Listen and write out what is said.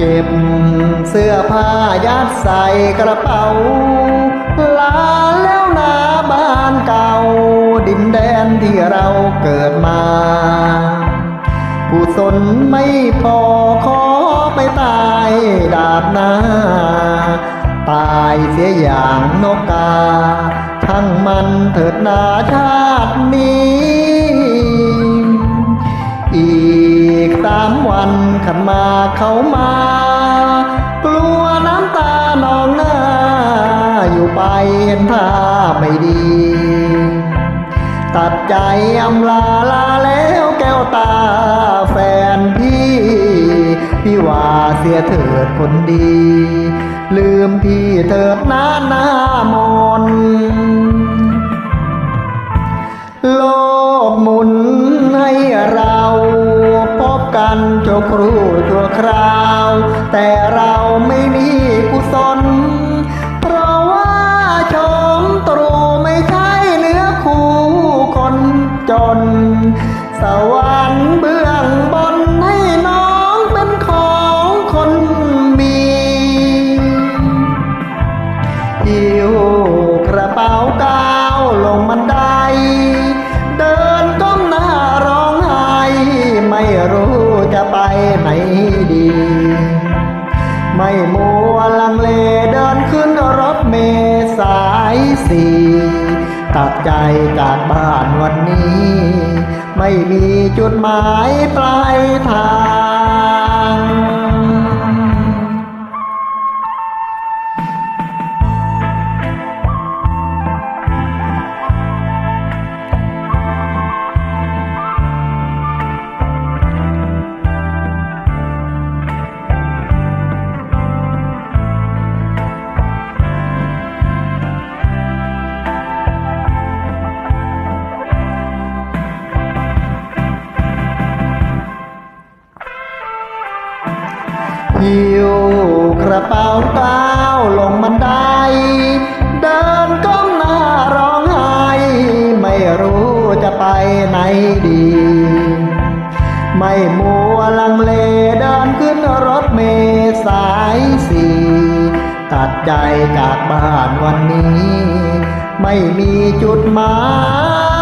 ก็บเสื้อผ้ายัดใส่กระเป๋า ลาแล้วนาบ้านเก่า ดินแดนที่เราเกิดมาผู้สนไม่พอขอไปตายดาบหน้า ตายเสียอย่างนกกาช่างมันเถิดนาชาตินี้ เห็นท่าไม่ดี ตัดใจอำลาลาแล้วแก้วตาแฟนพี่ พี่ว่าเสียเถิดคนดี ลืมพี่เถิดน้าหน้ามนโลกหมุนให้เราพบกันชั่วครู่ชั่วคราว แต่เราไม่มี จน สวรรค์เบื้องบนให้น้องเป็นของคนมีหิวกระเป๋าก้าวลงบันไดเดินก้มหน้าร้องไห้ไม่รู้จะไปไหนดี ไม่มัวลังเลเดินขึ้นรถเมสายสี่ ใจจากบ้านวันนี้ ไม่มีจุดหมายปลายทาง หิวกระเป๋าก้าวลงบันได เดินก้มหน้าร้องไห้ ไม่รู้จะไปไหนดี ไม่มัวลังเลเดินขึ้นรถเมล์สายสี่ตัดใจจากบ้านวันนี้ ไม่มีจุดหมาย